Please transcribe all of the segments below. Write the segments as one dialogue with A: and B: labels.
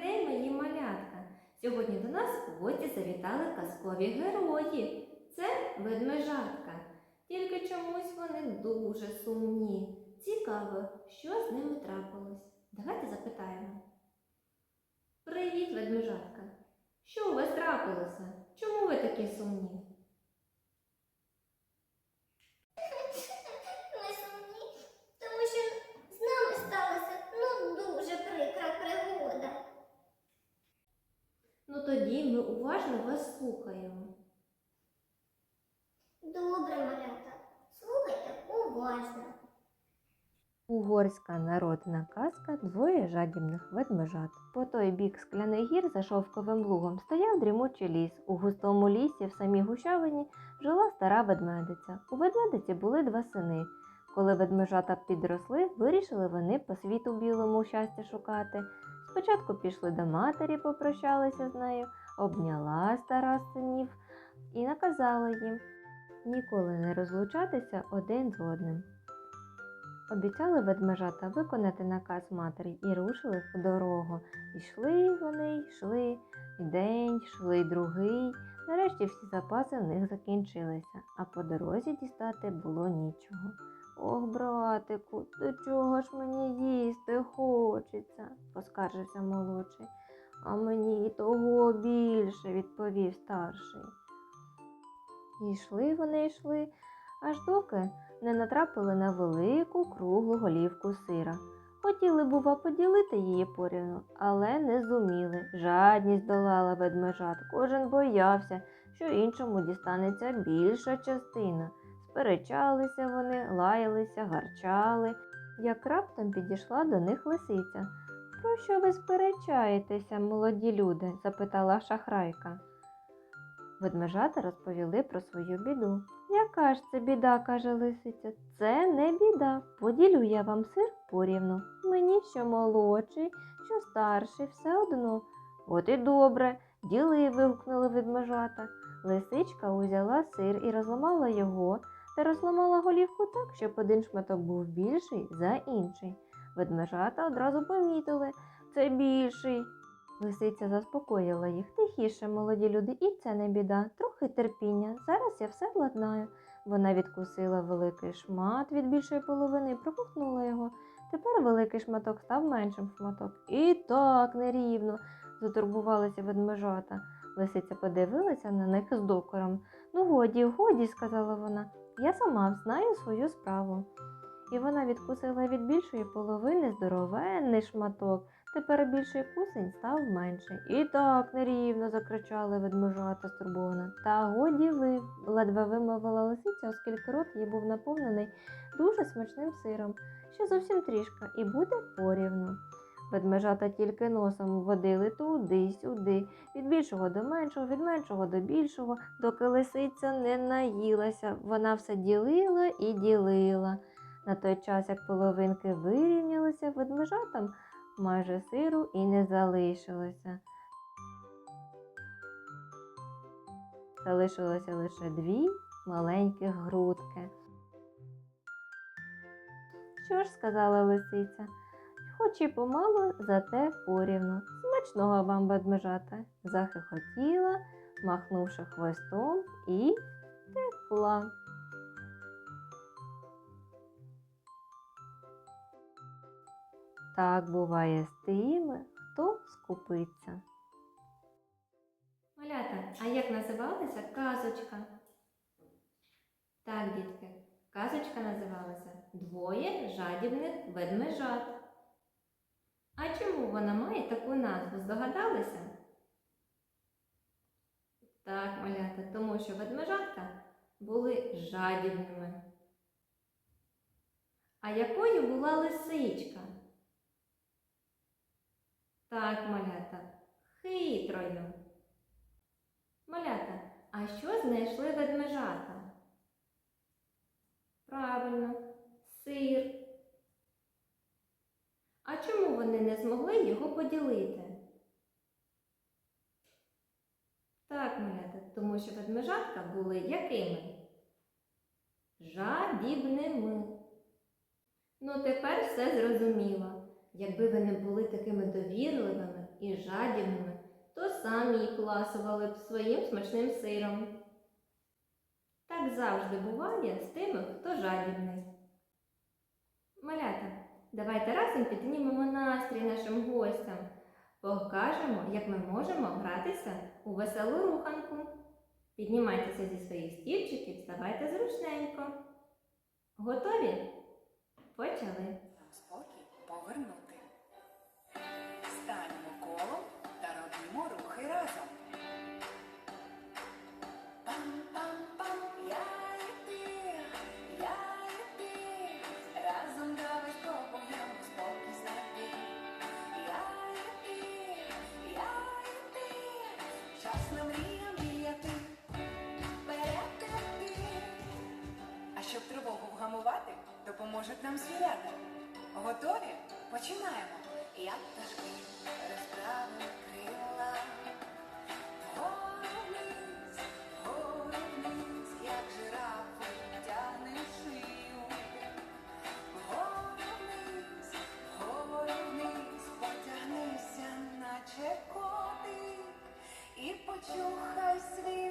A: день, мої малятка! Сьогодні до нас у гості завітали казкові герої. Це ведмежатка. Тільки чомусь вони дуже сумні. Цікаво, що з ними трапилось. Давайте запитаємо. Привіт, ведмежатка! Що у вас трапилося? Чому ви такі сумні?
B: Ми сумні, тому що з нами сталася ну дуже прикра пригода.
A: Ми уважно вас слухаємо.
B: Добре, малята, слухайте уважно.
C: Угорська народна казка двоє жадібних ведмежат. По той бік скляних гір за шовковим лугом стояв дрімучий ліс. У густому лісі, в самій гущавині, жила стара ведмедиця. У ведмедиці були два сини. Коли ведмежата підросли, вирішили вони по світу білому щастя шукати. Спочатку пішли до матері, попрощалися з нею, обняла стара синів і наказала їм ніколи не розлучатися один з одним. Обіцяли ведмежата виконати наказ матері і рушили в дорогу. Ішли вони, йшли, і день, йшли другий. Нарешті всі запаси в них закінчилися, а по дорозі дістати було нічого. Ох, братику, до чого ж мені їсти хочеться, поскаржився молодший. А мені і того більше, відповів старший. І йшли вони йшли, аж доки не натрапили на велику круглу голівку сира. Хотіли, бува, поділити її порівну, але не зуміли. Жадність долала ведмежат. Кожен боявся, що іншому дістанеться більша частина. Сперечалися вони, лаялися, гарчали. Як раптом підійшла до них лисиця. Про що ви сперечаєтеся, молоді люди? запитала шахрайка. Ведмежата розповіли про свою біду. Яка ж це біда, каже лисиця. Це не біда. Поділю я вам сир порівну. Мені що молодший, що старший, все одно. От і добре, діли, вигукнули ведмежата. Лисичка узяла сир і розламала його, та розламала голівку так, щоб один шматок був більший за інший. Ведмежата одразу помітили це більший. Лисиця заспокоїла їх тихіше, молоді люди, і це не біда, трохи терпіння. Зараз я все владнаю. Вона відкусила великий шмат від більшої половини і проковтнула його. Тепер великий шматок став меншим шматок. І так нерівно, затурбувалися ведмежата. Лисиця подивилася на них з докором. Ну, годі, годі, сказала вона. Я сама знаю свою справу. І вона відкусила від більшої половини здоровенний шматок. Тепер більший кусень став менший. І так нерівно закричали ведмежата стурбовано. Та годі ви, ледве вимовила лисиця, оскільки рот її був наповнений дуже смачним сиром, ще зовсім трішка, і буде порівну. Ведмежата тільки носом водили туди, сюди, від більшого до меншого, від меншого до більшого, доки лисиця не наїлася. Вона все ділила і ділила. На той час, як половинки вирівнялися, ведмежатам майже сиру і не залишилося. Залишилося лише дві маленьких грудки. Що ж, сказала лисиця, хоч і помалу, зате порівну. Смачного вам ведмежата, захихотіла, махнувши хвостом і текла. Так буває з тими, хто скупиться.
A: Малята, а як називалася казочка? Так, дітки, казочка називалася Двоє жадібних ведмежат. А чому вона має таку назву? Здогадалися? Так, малята, тому що ведмежатка були жадібними. А якою була лисичка? Так, малята, хитрою. Малята, а що знайшли ведмежата? Правильно, сир. А чому вони не змогли його поділити? Так, малята, тому що ведмежатка були якими? Жадібними. Ну, тепер все зрозуміло. Якби ви не були такими довірливими,
C: і жадібними, то самі їх ласували б своїм смачним сиром. Так завжди буває з тими, хто жадібний. Малята, давайте разом піднімемо настрій нашим гостям. Покажемо, як ми можемо гратися у веселу руханку. Піднімайтеся зі своїх стільчиків, ставайте зручненько. Готові? Почали.
D: Повернути. Станемо колом та робімо рухи разом. Пам-пам-пам, я і ти, я і ти. Разом давай спробуємо спокій знайти. Я і ти, я і ти. Час на мріям мріяти. Вперед. А щоб тривогу вгамувати, допоможуть нам звірята. Готові? Починаємо. Як пташки розправили крила. Вгору вниз, як жирафи тягнем шию. Вниз, потягнися, наче котик, і почухай свій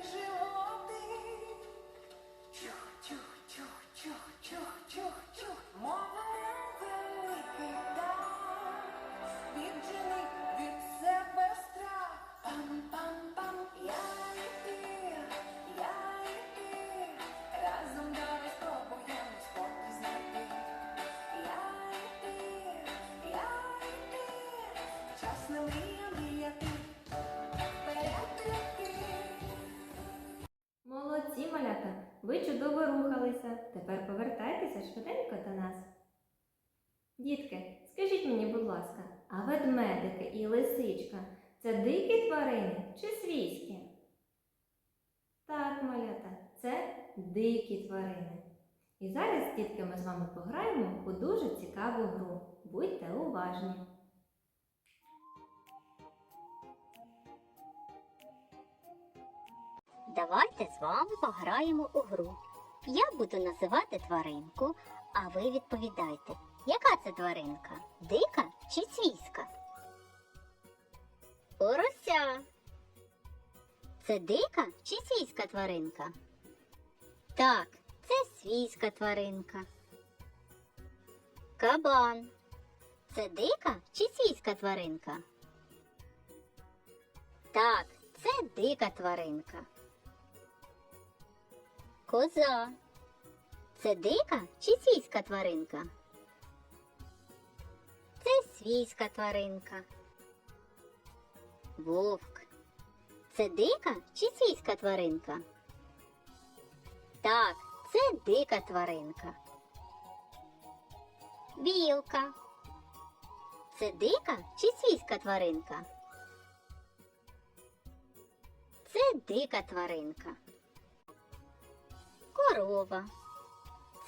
C: чудово рухалися. Тепер повертайтеся швиденько до нас. Дітки, скажіть мені, будь ласка, а ведмедики і лисичка це дикі тварини чи свійські? Так, малята, це дикі тварини. І зараз, дітки, ми з вами пограємо у дуже цікаву гру. Будьте уважні.
E: Давайте з вами пограємо у гру. Я буду називати тваринку, а ви відповідайте, яка це тваринка? Дика чи свійська? Порося. Це дика чи свійська тваринка? Так, це свійська тваринка. Кабан. Це дика чи свійська тваринка? Так, це дика тваринка. Коза. Це дика чи свійська тваринка? Це свійська тваринка. Вовк. Це дика чи свійська тваринка? Так, це дика тваринка. Білка. Це дика чи свійська тваринка? Це дика тваринка. Корова.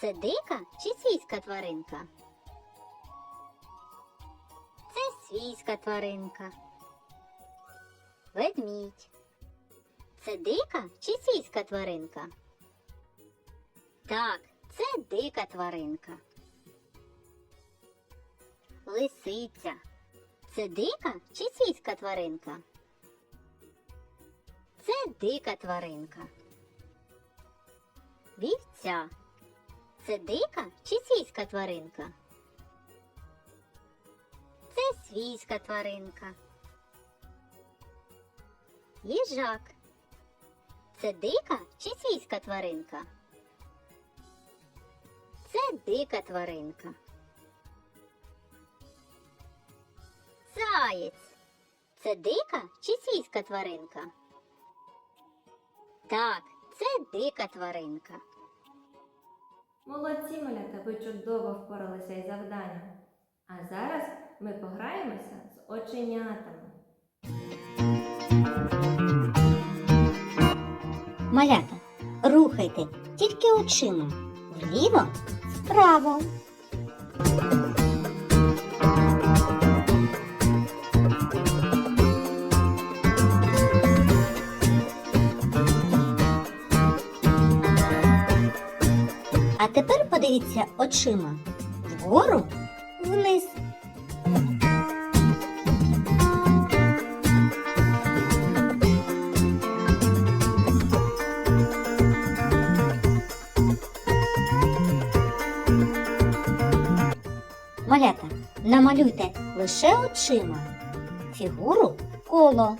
E: Це дика чи свійська тваринка? Це свійська тваринка. Ведмідь. Це дика чи свійська тваринка? Так, це дика тваринка. Лисиця. Це дика чи свійська тваринка? Це дика тваринка. Вівця. Це дика чи свійська тваринка? Це свійська тваринка. Їжак. Це дика чи свійська тваринка? Це дика тваринка. Заєць. Це дика чи свійська тваринка? Так, це дика тваринка.
C: Молодці, малята, ви чудово впоралися із завданням. А зараз ми пограємося з оченятами.
E: Малята, рухайте тільки очима. Вліво, вправо. А тепер подивіться очима вгору вниз. Малята, намалюйте лише очима, фігуру коло.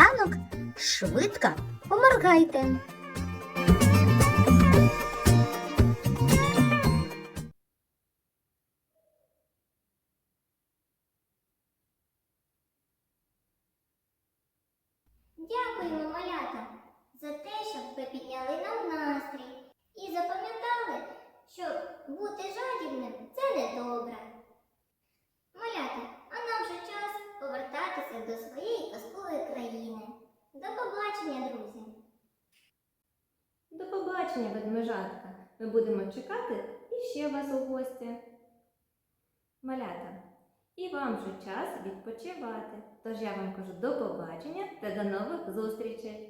E: Наостанок швидко поморгайте.
B: Дякуємо, малята, за те, що ви підняли нам настрій і запам'ятали, що бути жадібним це недобре. Малята, а нам вже час повертатися до своєї казкової країни. До побачення, друзі!
C: До побачення, ведмежатка. Ми будемо чекати і ще вас у гості. Малята, і вам вже час відпочивати. Тож я вам кажу до побачення та до нових зустрічей.